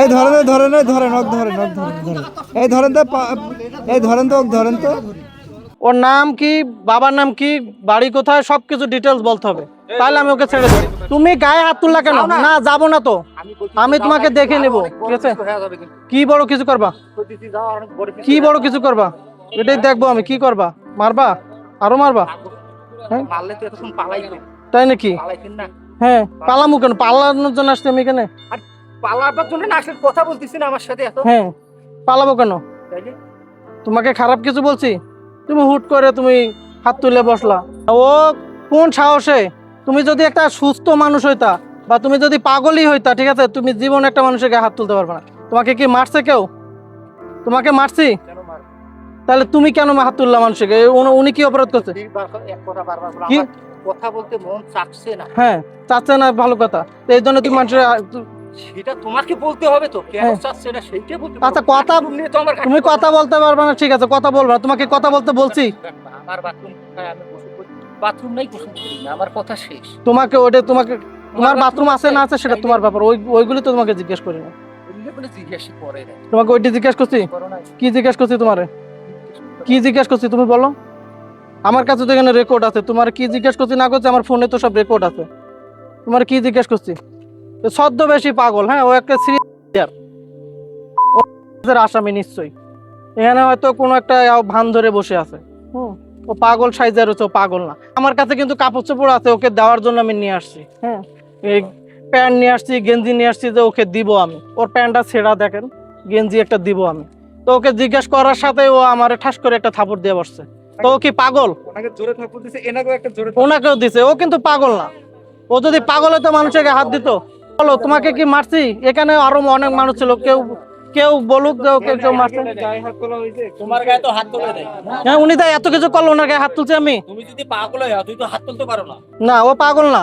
এই ধরেন ধরেন এই ধরেন ওক ধরেন ওক ধরেন ধরেন। এই ধরেন তো এই ধরেন তো ওক ধরেন তো। ওর নাম কি বাবার নাম কি বাড়ি কোথায় সবকিছু ডিটেলস বলতে হবে। তাহলে আমি ওকে ছেড়ে দেবো। তুমি গায়ে হাত তুললা কেন? না। যাব না তো। আমি তোমাকে দেখে নেব ঠিক আছে? কি বড় কিছু করবা? কি বড় কিছু করবা? এটাই দেখব আমি কি করবা? মারবা? আরও মারবা? হ্যাঁ? মারলে তো এতক্ষণ পালাইতো তাই নাকি? হ্যাঁ পালামু কেন? পালানোর জন্য আসছি আমি এখানে। পালাবার জন্য না আসলে কথা বলতেছি না আমার সাথে এত। হ্যাঁ পালাবো কেন? তোমাকে খারাপ কিছু বলছি? তুমি হুট করে তুমি হাত তুলে বসলা। ও কোন সাহসে? তুমি যদি একটা সুস্থ মানুষ হইতা বা তুমি যদি পাগলই হইতা ঠিক আছে? তুমি জীবন একটা মানুষের গায়ে হাত তুলতে পারবে না। তোমাকে কি মারছে কেউ? তোমাকে মারছি? তাহলে তুমি কেন হাত তুললা মানুষকে উনি- কি অপরাধ করছে? কি? কথা বলতে মন চাচ্ছে না। হ্যাঁ চাচ্ছে না ভালো কথা। এই জন্য তুমি মানুষের সেটা তোমাকে বলতে হবে তো কেন হ্যাঁ। চাচ্ছে না সেইটা বলতে আচ্ছা, কথা- তুমি কথা বলতে পারবে না ঠিক আছে কথা বলবে তোমাকে কথা বলতে বলছি। আমার বাথরুম আমি বাথরুম নাই আমার কথা শেষ। তোমাকে ওটা তোমাকে তোমার বাথরুম আছে না আছে সেটা তোমার ব্যাপার। ওই ওইগুলি তো তোমাকে জিজ্ঞেস করি না তোমাকে ওইটি জিজ্ঞেস করছি? কি জিজ্ঞেস করছি তোমারে? কি জিজ্ঞেস করছি তুমি বলো? আমার কাছে তো এখানে রেকর্ড আছে। তোমার কি জিজ্ঞেস করছি না করছি, আমার ফোনে তো সব রেকর্ড আছে। তোমার কি জিজ্ঞেস করছি? সদ্য বেশি পাগল হ্যাঁ ও একটা সিরিয়ার আসামি নিশ্চয়ই। এখানে হয়তো কোনো একটা ভান ধরে বসে আছে। হুম, ও পাগল সাইজের হচ্ছে, ও পাগল না। আমার কাছে কিন্তু কাপড় চোপড় আছে, ওকে দেওয়ার জন্য আমি নিয়ে আসছি। হ্যাঁ এই প্যান্ট নিয়ে আসছি, গেঞ্জি নিয়ে আসছি যে ওকে দিব আমি। ওর প্যান্টটা ছেঁড়া দেখেন, গেঞ্জি একটা দিব আমি। তো ওকে জিজ্ঞেস করার সাথে ও আমার ঠাস করে একটা থাপড় দিয়ে বসছে। তো ও কি পাগল? ওনাকে জোরে থাপ্পড় দিছে এনাকেও একটা জোরে ওনাকেও দিছে ও কিন্তু পাগল না। ও যদি পাগল হতো মানুষের হাত দিত। বলো তোমাকে কি মারছি? এখানে আরও অনেক মানুষ ছিল কেউ কেউ বলুক যে ওকে কেউ মারছে। গায়ে হাত তোলা হয়েছে। তোমার গায়ে তো হাত তুলে দেয় হ্যাঁ উনি তাই এত কিছু করল ওনার গায়ে হাত তুলছে আমি। তুমি যদি পাগল হয়ে তুই তো হাত তুলতে পারো না। না ও পাগল না।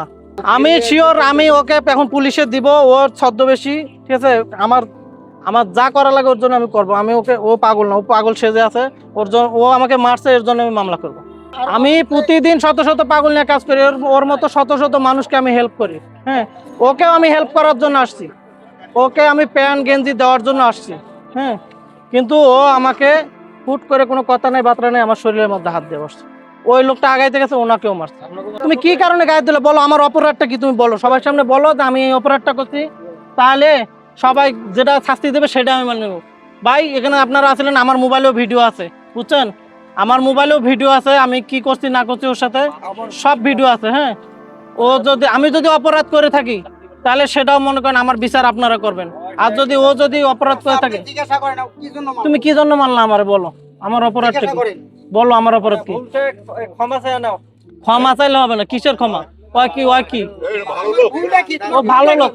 আমি শিওর আমি ওকে এখন পুলিশে দিব ওর ছদ্মবেশী ঠিক আছে? আমার আমার যা করা লাগে ওর জন্য আমি করব। আমি ওকে ও পাগল না ও পাগল সেজে আছে। ওর জন্য ও আমাকে মারছে এর জন্য আমি মামলা করব। আমি প্রতিদিন শত শত পাগল নিয়ে কাজ করি ওর মতো শত শত মানুষকে আমি হেল্প করি হ্যাঁ। ওকেও আমি হেল্প করার জন্য আসছি। ওকে আমি প্যান্ট গেঞ্জি দেওয়ার জন্য আসছি হ্যাঁ। কিন্তু ও আমাকে হুট করে কোনো কথা নেই বার্তা নেই আমার শরীরের মধ্যে হাত দিয়ে বসছে। ওই লোকটা আগাইতে গেছে ওনাকেও মারছে। তুমি কি কারণে গায়ে দিলে? বলো আমার অপরাধটা কি তুমি বলো? সবার সামনে বলো যে আমি এই অপরাধটা করছি। তাহলে সবাই যেটা শাস্তি দেবে সেটা আমি মানে নেব। ভাই এখানে আপনারা আসলেন আমার মোবাইলেও ভিডিও আছে বুঝছেন? আমার মোবাইলেও ভিডিও আছে আমি কি করছি না করছি ওর সাথে সব ভিডিও আছে হ্যাঁ? ও যদি আমি যদি অপরাধ করে থাকি তাহলে সেটাও মনে করেন আমার বিচার আপনারা করবেন। আর যদি ও যদি অপরাধ করে থাকে তুমি কি জন্য মানলা আমার বলো? আমার অপরাধ কি? বলো আমার অপরাধ কি? ক্ষমা চাইলে হবে না কিসের ক্ষমা? ওই কি ওই কি ও ভালো লোক।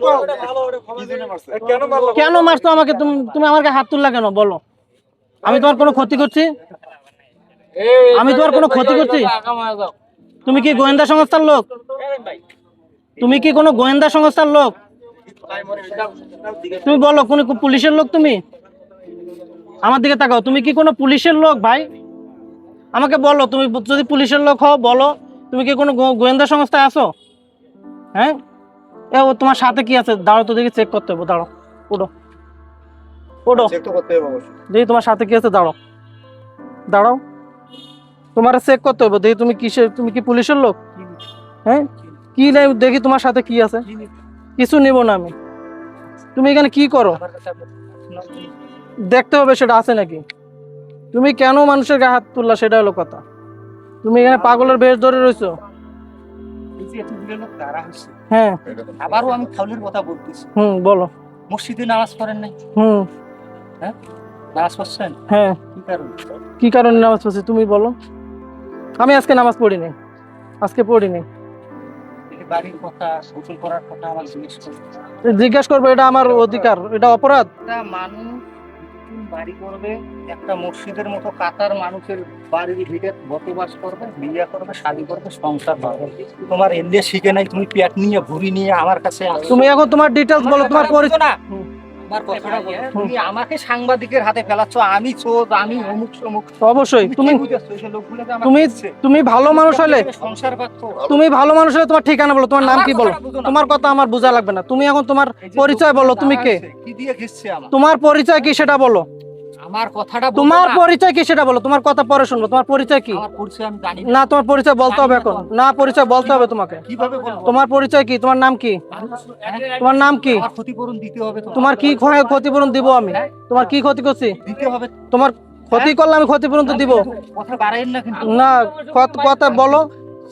কেন মারছো আমাকে? তুমি তুমি আমার হাত তুললা কেন? বলো। আমি তোমার কোনো ক্ষতি করছি? আমি তোমার কোনো ক্ষতি করছি? তুমি কি গোয়েন্দা সংস্থার লোক? তুমি কি কোনো গোয়েন্দা সংস্থার লোক? তুমি বলো, কোন পুলিশের লোক তুমি? আমার দিকে তাকাও। তুমি কি কোনো পুলিশের লোক, ভাই? আমাকে বলো, তুমি যদি পুলিশের লোক হও, বলো। তুমি কি কোনো গোয়েন্দা সংস্থায় আছো? হ্যাঁ? এ ও তোমার সাথে কি আছে? দাঁড়ো তো দেখি চেক করতে হবে দাঁড়ো করতে হবে দেখি তোমার সাথে কি আছে দাঁড়ো দাঁড়াও। তোমার চেক করতে হবে দেখি তুমি কিসের তুমি কি পুলিশের লোক? হ্যাঁ? কি নাই দেখি তোমার সাথে কি আছে। কিছু নিব না আমি। তুমি এখানে কি করো? দেখতে হবে সেটা আছে নাকি। তুমি কেন মানুষের গায়ে হাত তুললা সেটা হলো কথা। তুমি এখানে পাগলের বেশ ধরে রয়েছো। হ্যাঁ। আবারও আমি খাউলের কথা বলতেছি। হুম বলো। মসজিদে নামাজ পড়েন নাই? হুম। নামাজ পড়ছেন? হ্যাঁ। কি কারণ? কি কারণে নামাজ পড়ছি তুমি বলো। আমি আজকে নামাজ পড়িনি আজকে পড়িনি এই বাড়ির কথা গোসল করার কথা আমার জিজ্ঞেস করব এটা আমার অধিকার এটা অপরাধ? মানুষ বাড়ি করবে একটা মসজিদের মতো কাতার মানুষের বাড়ির ভিড়ে বসবাস করবে বিয়ে করবে শাদি করবে সংসার পাবে তোমার এমনি শিখে নাই তুমি পেট নিয়ে ঘুরি নিয়ে আমার কাছে। তুমি এখন তোমার ডিটেলস বলো তোমার পরিচয় না। আমার কথাটা বলো। তুমি আমাকে সাংবাদিকের হাতে ফেলাচ্ছ আমি চোর আমি অমুক সমুক অবশ্যই তুমি তুমি তুমি ভালো মানুষ হলে সংসার পাচ্ছ তুমি ভালো মানুষ হলে তোমার ঠিকানা বলো তোমার নাম কি বলো। তোমার কথা আমার বোঝা লাগবে না। তুমি এখন তোমার পরিচয় বলো তুমি কে? তোমার পরিচয় কি সেটা বলো। আমার কথাটা তোমার পরিচয় কি সেটা বলো? তোমার কথা পরে শুনব। তোমার পরিচয় কি? পরিচয় আমি জানি না। তোমার পরিচয় বলতে হবে এখন। না পরিচয় বলতে হবে তোমাকে। কীভাবে তোমার পরিচয় কি? তোমার নাম কি? হ্যাঁ? তোমার নাম কি? ক্ষতিপূরণ দিতে হবে তোমার কি ক্ষতিপূরণ দিব আমি? তোমার কি ক্ষতি করছি? দিতে হবে। তোমার ক্ষতি করলে আমি ক্ষতিপূরণ তো দিব। কথা বাড়াইন না কিন্তু। না কথা বলো।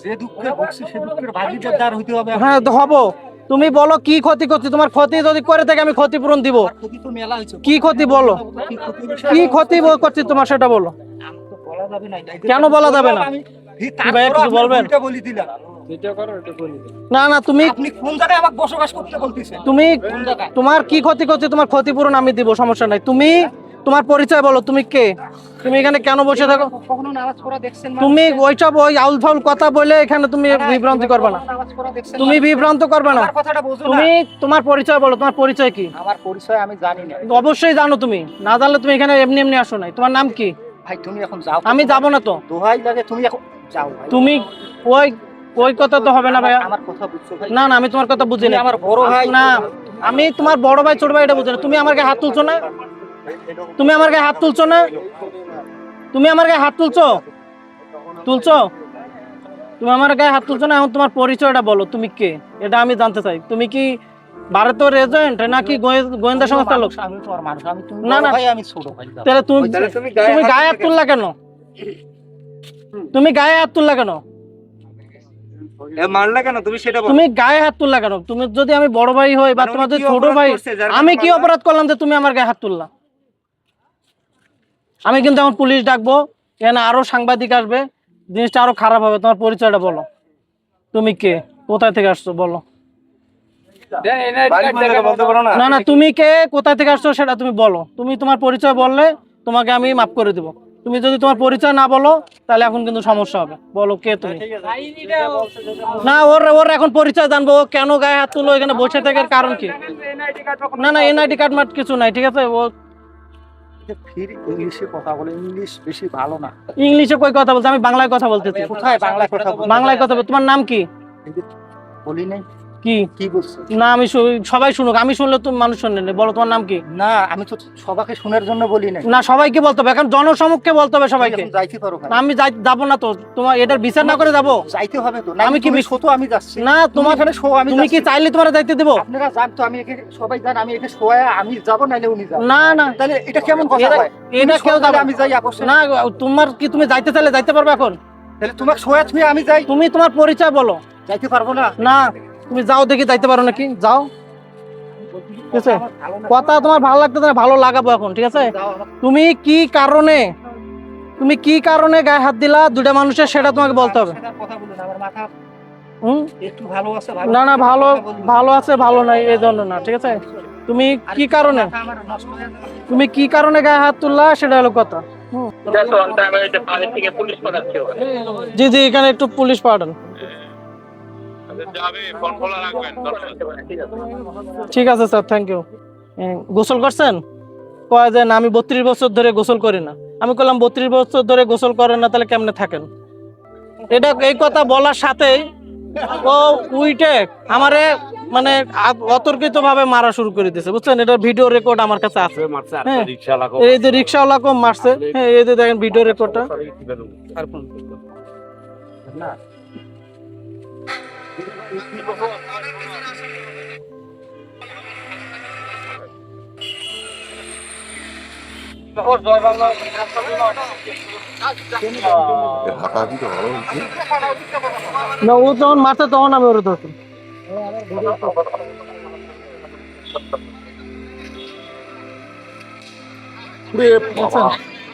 যে দুঃখে ভুগছি সে দুঃখের ভাগিদার হইতে হবে। হ্যাঁ তো হব। তুমি বলো কি ক্ষতি করছি? তোমার ক্ষতি যদি করে থাকে আমি ক্ষতিপূরণ দিব। কি ক্ষতি বলো? কি ক্ষতি কি করছি তোমার সেটা বলো। কেন বলা যাবে না? ভাইয়া কিছু বলবেন? না না তুমি তুমি তোমার কি ক্ষতি করছে? তোমার ক্ষতিপূরণ আমি দিব সমস্যা নাই। তুমি তোমার পরিচয় বলো তুমি কে? তুমি এখানে কেন বসে থাকো? কখনো দেখছেন তুমি ওইসব ওই আউল ফাউল কথা বলে এখানে তুমি বিভ্রান্তি করবে না। তুমি বিভ্রান্ত করবে না। কথাটা বুঝো তুমি তোমার পরিচয় বলো তোমার পরিচয় কি? আমার পরিচয় আমি জানি না। অবশ্যই জানো তুমি। না জানলে তুমি এখানে এমনি এমনি আসো নাই। তোমার নাম কি? ভাই তুমি এখন যাও। আমি যাব না তো। দোহাই লাগে তুমি এখন যাও ভাই। তুমি ওই ওই কথা তো হবে না ভাইয়া। আমার কথা বুঝছ ভাই? না না আমি তোমার কথা বুঝিনি। আমার বড় ভাই। না আমি তোমার বড় ভাই ছোট ভাই এটা বুঝি না তুমি গায়ে হাত তুলছো না? তুমি আমার গায়ে হাত তুলছো না? তুমি আমার গায়ে হাত তুলছো? তুলছো? তুমি আমার গায়ে হাত তুলছো না? এখন তোমার পরিচয়টা বলো তুমি কে? এটা আমি জানতে চাই। তুমি কি ভারতের এজেন্ট নাকি গোয়েন্দা সংস্থার লোক? না, না। আমি ছোট তাহলে তুমি তুমি গায়ে হাত তুললা কেন? তুমি গায়ে হাত তুললা কেন? মারলা কেন? তুমি সেটা তুমি গায়ে হাত তুললা কেন? তুমি যদি আমি বড় ভাই হই বা মানে তোমার যদি কি ছোট ভাই আমি কি? অপরাধ করলাম যে তুমি আমার গায়ে হাত তুললা? আমি কিন্তু এখন পুলিশ ডাকবো এখানে আরও সাংবাদিক আসবে জিনিসটা আরও খারাপ হবে। তোমার পরিচয়টা বলো। তুমি কে? কোথায় থেকে আসছো বলো। না? না না তুমি কে? কোথায় থেকে আসছো সেটা তুমি বলো। তুমি তোমার পরিচয় বললে তোমাকে আমি মাফ করে দেবো। তুমি যদি তোমার পরিচয় না বলো তাহলে এখন কিন্তু সমস্যা হবে। বলো কে তুমি? না ওর ওর এখন পরিচয় জানব। ও কেন গায়ে হাত তুলো এখানে বসে থাকার কারণ কি? না না এনআইডি কার্ড মার্ট কিছু নাই ঠিক আছে? ও ফির ইংলিশে কথা বলে ইংলিশ বেশি ভালো না। ইংলিশে কই কথা বলতে আমি বাংলায় কথা বলতেছি। কোথায় বাংলায় কথা বাংলায় কথা বল তোমার নাম কি? বলি নাই। কি? কি বলছো না আমি সবাই শুনুক আমি শুনলে তুমি মানুষ শুনলে না। বলো তোমার নাম কি? না আমি তো সবাইকে শোনার জন্য বলি নাই। না সবাইকে বলতে হবে এখন জনসমক্ষে বলতে হবে সবাইকে। যাইতে পারো না, আমি যাব না তো। তোমার এটার বিচার না করে যাব? যাইতে হবে তো। আমি কি বিশ- ছোট আমি যাচ্ছি। না তোমার তোমার এখানে শো আমি তুমি কি চাইলে তোমার দায়িত্ব দেবো? আপনারা জান তো আমি একে সবাই জান আমি একে শোয়া আমি যাব নাইলে উনি না না। তাহলে এটা কেমন কথা হয়? এটা কেউ যাবে আমি যাই না তোমার কি তুমি যাইতে চাইলে যাইতে পারবে এখন? তাহলে তোমাকে শোয়া ছুঁয়ে আমি যাই। তুমি তোমার পরিচয় বলো। যাইতে পারব না? না। তুমি যাও দেখি যাইতে পারো নাকি? যাও। ঠিক আছে। কথা তোমার ভালো লাগতে না ভালো লাগাবো এখন ঠিক আছে? তুমি কি কারণে তুমি কি কারণে গায়ে হাত দিলা? দুটা মানুষের সেটা তোমাকে বলতে হবে। না না ভালো ভালো আছে ভালো নাই এই জন্য না ঠিক আছে? তুমি কি কারণে। তুমি কি কারণে গায়ে হাত তুললা? সেটা হলো কথা। জি জি এখানে একটু পুলিশ পাঠান। ঠিক আছে স্যার থ্যাংক ইউ গোসল করছেন? কয় যে না আমি বত্রিশ বছর ধরে গোসল করি না। আমি বললাম বত্রিশ বছর ধরে গোসল করেন না তাহলে কেমনে থাকেন? এটা এই কথা বলার সাথেই ও উইটে আমারে মানে অতর্কিত ভাবে মারা শুরু করে দিয়েছে বুঝছেন? এটা ভিডিও রেকর্ড আমার কাছে আছে। হ্যাঁ। এই যে রিক্সাওয়ালা কম মারছে। হ্যাঁ এই যে দেখেন ভিডিও রেকর্ডটা না ও যখন মারছে তখন আমি ওরে ধরছি?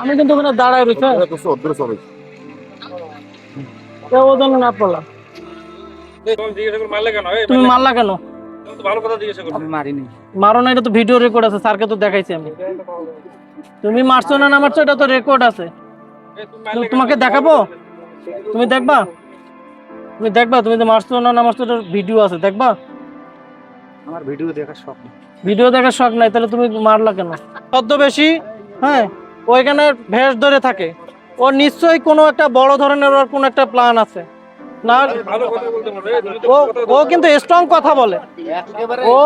আমি কিন্তু ওখানে দাঁড়ায় রয়েছে সবাই ও জন্য না পড়লাম। তুমি মারলা কেন? আমি মারিনি। মারো না এটা তো ভিডিও রেকর্ড আছে স্যারকে তো দেখাইছি আমি। তুমি মারছো না না মারছো এটা তো রেকর্ড আছে। তো তোমাকে দেখাবো? তুমি দেখবা? তুমি দেখবা তুমি তো মারছো না না মারছো এটা ভিডিও আছে দেখবা? আমার ভিডিও দেখার শখ নেই। ভিডিও দেখার শখ নাই তাহলে তুমি মারলা কেন? ছদ্মবেশী হ্যাঁ ওইখানে ভেষ ধরে থাকে। ও নিশ্চয়ই কোনো একটা বড় ধরনের ওর কোনো একটা প্ল্যান আছে। না ও ও কিন্তু স্ট্রং কথা বলে। ও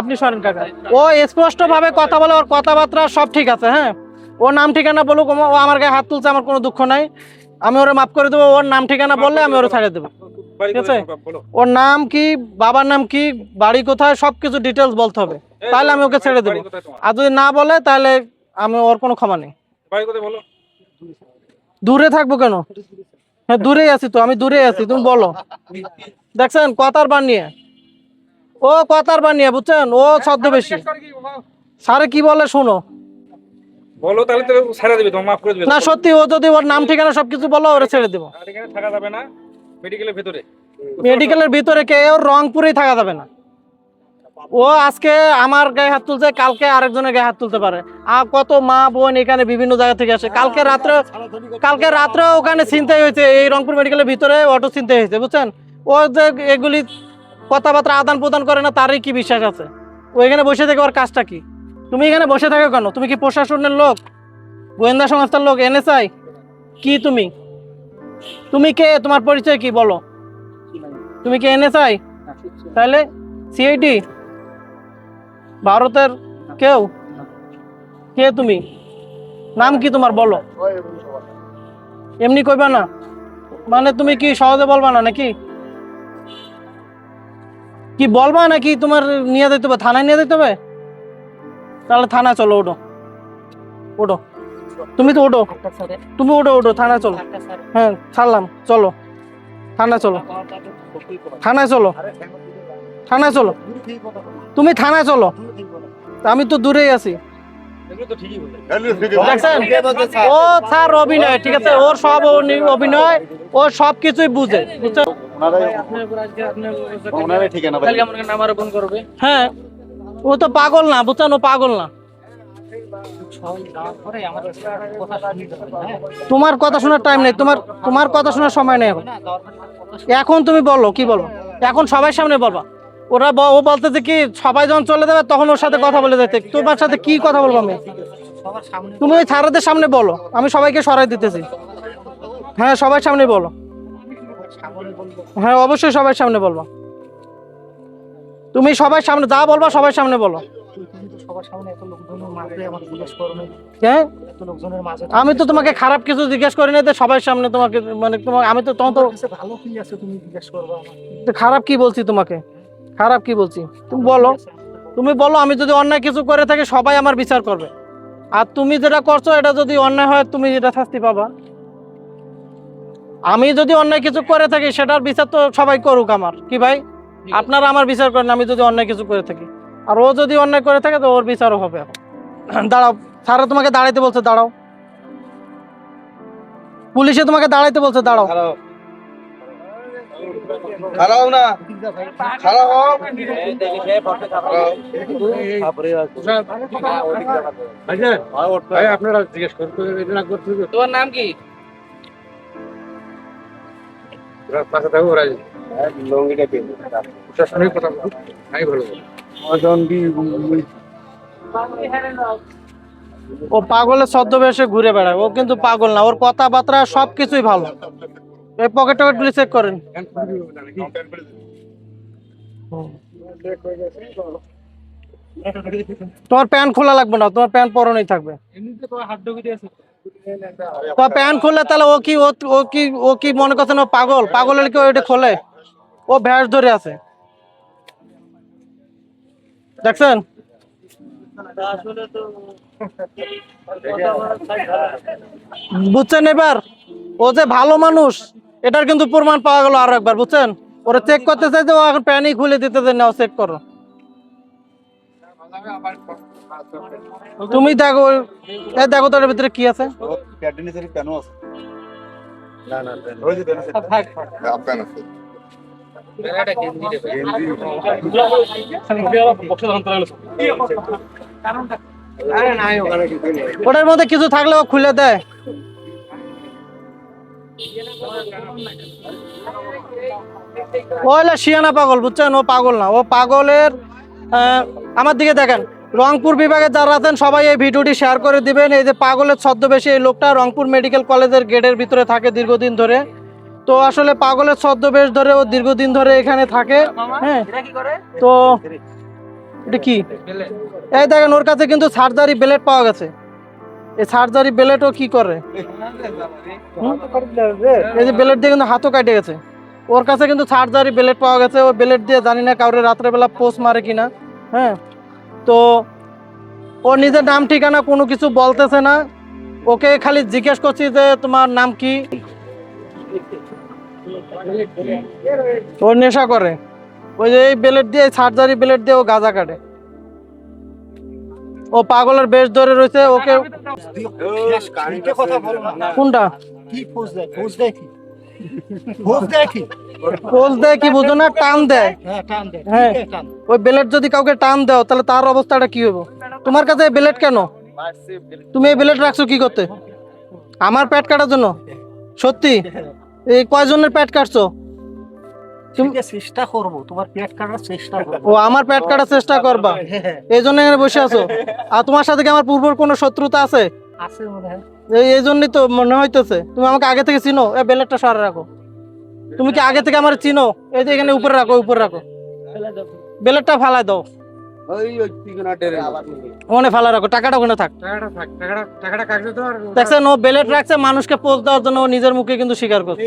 আপনি সরেন কাকা। ও স্পষ্ট ভাবে কথা বলে ওর কথাবার্তা সব ঠিক আছে হ্যাঁ? ও নাম ঠিকানা বলুক ও ও আমার গায়ে হাত তুলছে আমার কোনো দুঃখ নাই। আমি ওরে মাফ করে দেবো ওর নাম ঠিকানা বললে আমি ওরে ছাড়িয়ে দেবো। ঠিক আছে? ওর নাম কি বাবার নাম কি বাড়ি কোথায় সব কিছু ডিটেলস বলতে হবে। তাহলে আমি ওকে ছেড়ে দেবো। আর যদি না বলে তাহলে আমি ওর কোনো ক্ষমা নেই। দূরে থাকব কেন? হ্যাঁ দূরেই আছি তো আমি দূরেই আছি তুমি বলো। দেখছেন কথার বানিয়ে ও কথার বানিয়ে বুঝছেন? ও ছদ্মবেশী স্যারে কি বলে শোনো। বলো তাহলে তো ছেড়ে দিবে তোমার মাফ করে দিবে। না সত্যি ও যদি ওর নাম ঠিকানা সবকিছু বলো ওরে ছেড়ে দেবো। এখানে থাকা যাবে না মেডিকেলের ভিতরে। মেডিকেলের ভিতরে কে? ওর রংপুরেই থাকা যাবে না। ও আজকে আমার গায়ে হাত তুলছে, কালকে আরেকজনের গায়ে হাত তুলতে পারে। আর কত মা বোন এখানে বিভিন্ন জায়গা থেকে আসে। কালকে রাত্রে কালকে রাত্রে ওখানে চিন্তাই হয়েছে, এই রংপুর মেডিকেলের ভিতরে অটো চিন্তাই হয়েছে, বুঝছেন? ও যে এগুলি কথাবার্তা আদান প্রদান করে না, তারই কি বিশ্বাস আছে? ও এখানে বসে থেকে ওর কাজটা কি? তুমি এখানে বসে থাকো কেন? তুমি কি প্রশাসনের লোক? গোয়েন্দা সংস্থার লোক? এনএসআই? কি তুমি? তুমি কে? তোমার পরিচয় কি? বলো। তুমি কি এনএসআই? তাহলে সিআইডি? ভারতের কেউ? কে তুমি? নাম কি তোমার বলো। এমনি কইবা না। মানে তুমি কি সহজে বলবা না নাকি? কি বলবা নাকি তোমার নিয়ে যেতে হবে? থানায় নিয়ে যেতে হবে? তাহলে থানায় চলো ওঠো। ওঠো। তুমি তো ওঠো। তুমি ওঠো ওঠো থানায় চলো। হ্যাঁ ছাড়লাম। চলো। থানায় চলো। থানায় চলো থানায় চলো। তুমি থানায় চলো। আমি তো দূরেই আছি। ও স্যার অভিনয়, ঠিক আছে? ওর সব অভিনয়, ও সব কিছুই বুঝে হ্যাঁ ও তো পাগল না, বুঝছেন? ও পাগল না। তোমার কথা শোনার টাইম নেই। তোমার তোমার কথা শোনার সময় নেই এখন। এখন তুমি বলো, কি বলো? এখন সবাই সামনে বলবা। ওরা ও বলতেছে কি সবাই যখন চলে যাবে তখন ওর সাথে কথা বলে যেতে তোমার সাথে কি কথা বলব আমি? তুমি ওই ছাড়াদের সামনে বলো। আমি সবাইকে সরাই দিতেছি। হ্যাঁ সবাই সামনে বলো। হ্যাঁ অবশ্যই সবাই সামনে বলব। তুমি সবাই সামনে যা বলবা সামনে বলো সবার সামনে করবে হ্যাঁ? আমি তো তোমাকে খারাপ কিছু জিজ্ঞেস করি না তো সবাই সামনে তোমাকে মানে তোমার আমি তো তখন তো ভালো কি আছে তুমি জিজ্ঞেস করবে আমাকে খারাপ কি বলছি তোমাকে? খারাপ কি বলছি? তুমি বলো। তুমি বলো আমি যদি অন্যায় কিছু করে থাকি সবাই আমার বিচার করবে। আর তুমি যেটা করছ এটা যদি অন্যায় হয় তুমি যেটা শাস্তি পাবা। আমি যদি অন্যায় কিছু করে থাকি সেটার বিচার তো সবাই করুক আমার। কি ভাই? আপনারা আমার বিচার করেন আমি যদি অন্যায় কিছু করে থাকি। আর ও যদি অন্যায় করে থাকে তো ওর বিচারও হবে। এখন দাঁড়াও স্যারা তোমাকে দাঁড়াইতে বলছে দাঁড়াও। পুলিশে তোমাকে দাঁড়াইতে বলছে দাঁড়াও। খারাপ না। খারাপ হোক ভাই আপনারা জিজ্ঞেস তোমার নাম কি? পাশে থাকো ওরা প্রশাসনিক কথা আমি ভালো ও পাগলের ছদ্মবেশে ঘুরে বেড়ায় ও কিন্তু পাগল না ওর কথাবার্তা সবকিছুই ভালো। এই পকেট টকেট গুলি চেক করেন। তোমার প্যান্ট খোলা লাগবে না, তোমার প্যান্ট পরনেই থাকবে। তো প্যান্ট খুললে তাহলে ও কি, ও- কি, ও কি মনে করছেন ও পাগল? পাগল হলে কি ও এটা খোলে? ও ভ্যাস ধরে আছে। দেখছেন? বুঝছেন এবার? ও যে ভালো মানুষ, এটার কিন্তু প্রমাণ পাওয়া গেল আরও একবার, বুঝছেন? ওরা চেক করতে চাই যে ও এখন প্যানই খুলে দিতে না চেক করো। তুমি দেখো, এই দেখো তোর ভিতরে কি আছে? ওটার মধ্যে কিছু থাকলে ও খুলে দেয়। ও হলো শিয়ানা পাগল বুঝছেন? ও পাগল না। ও পাগলের আমার দিকে দেখেন রংপুর বিভাগে যারা আছেন সবাই এই ভিডিওটি শেয়ার করে দিবেন। এই যে পাগলের ছদ্মবেশী এই লোকটা রংপুর মেডিকেল কলেজের গেটের ভিতরে থাকে দীর্ঘদিন ধরে। তো আসলে পাগলের ছদ্মবেশ ধরে ও দীর্ঘদিন ধরে এখানে থাকে। হ্যাঁ। তো এটা কি? এই দেখেন ওর কাছে কিন্তু সার্জারি ব্লেড পাওয়া গেছে। এই সার্জারি ব্লেডও কি করে? এই যে ব্লেড দিয়ে কিন্তু হাতও কাটে গেছে। ওর কাছে কিন্তু সার্জারি ব্লেড পাওয়া গেছে। ও ব্লেড দিয়ে জানি না কাউরে রাত্রেবেলা পোস্ট মারে কিনা। হ্যাঁ? তো ওর নিজের নাম, ঠিকানা কোনো কিছু বলতেছে না। ওকে খালি জিজ্ঞেস করছি যে তোমার নাম কি? ওর নেশা করে। ওই যে এই ব্লেড দিয়ে, সার্জারি ব্লেড দিয়ে ও গাঁজা কাটে। ও পাগলের বেশ ধরে রয়েছে ওকে কারেন্টে কথা বলো না। কোনটা? কি ফোজ দেয়? ফোজ দেয় কি? ফোজ দেয় কি? পোজ দেয় কি বুঝো না টান দেয়। হ্যাঁ টান দেয়। হ্যাঁ। ঠিক আছে, টান ওই ব্লেড যদি কাউকে টান দাও তাহলে তার অবস্থাটা কি হবে তোমার কাছে ব্লেড কেন? তুমি এই ব্লেড রাখছো কি করতে? আমার পেট কাটার জন্য? সত্যি? এই কয়জনের পেট কাটছো? চেষ্টা করব তোমার পেট কাটার চেষ্টা করব। ও আমার পেট কাটার চেষ্টা করবা? হ্যাঁ, এই জন্য এখানে বসে আছো? আর তোমার সাথে কি আমার পূর্ব কোনো শত্রুতা আছে? আছে মনে হয়। এই জন্যই তো মনে হইতেছে। তুমি আমাকে আগে থেকে চিনো? এই ব্লেডটা সরে রাখো। তুমি কি আগে থেকে আমার চিনো? এই যে এখানে উপরে রাখো উপরে রাখো। ব্লেডটা ফালাই দাও। ওখানে ফালা রাখো। টাকাটা ওখানে থাক। দেখছেন ও বেলেট রাখছে মানুষকে পোস্ট দেওয়ার জন্য ও নিজের মুখে কিন্তু স্বীকার করছে।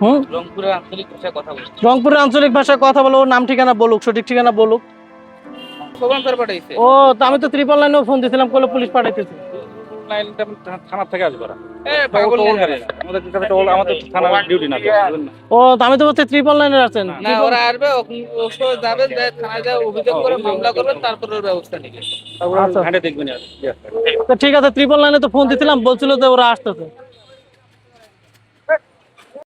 হুম? রংপুরের আঞ্চলিক ভাষায় কথা বলছি। রংপুরের আঞ্চলিক ভাষায় কথা বলো নাম ঠিকানা বলুক সঠিক ঠিকানা বলুক। ও তো আমি তো ত্রিপল লাইনেও ফোন দিয়েছিলাম কোলে পুলিশ পাঠাইতেছে। লাইনটা থানা থেকে আসবে ওরা। এ পাগল নিয়ে যাবে। আমাদের কাছে তো আমাদের থানা ডিউটি না বুঝলেন না? ও আমি তো বলছি ত্রিপল লাইনের আছেন। না ওরা আসবে ওখানে- ওখানে যাবেন থানায় যায় অভিযোগ করে মামলা করবেন তারপরে ওর ব্যবস্থা নিবে। আচ্ছা। ঠিক আছে ত্রিপল লাইনে তো ফোন দিয়েছিলাম বলছিল যে ওরা আসতেছে।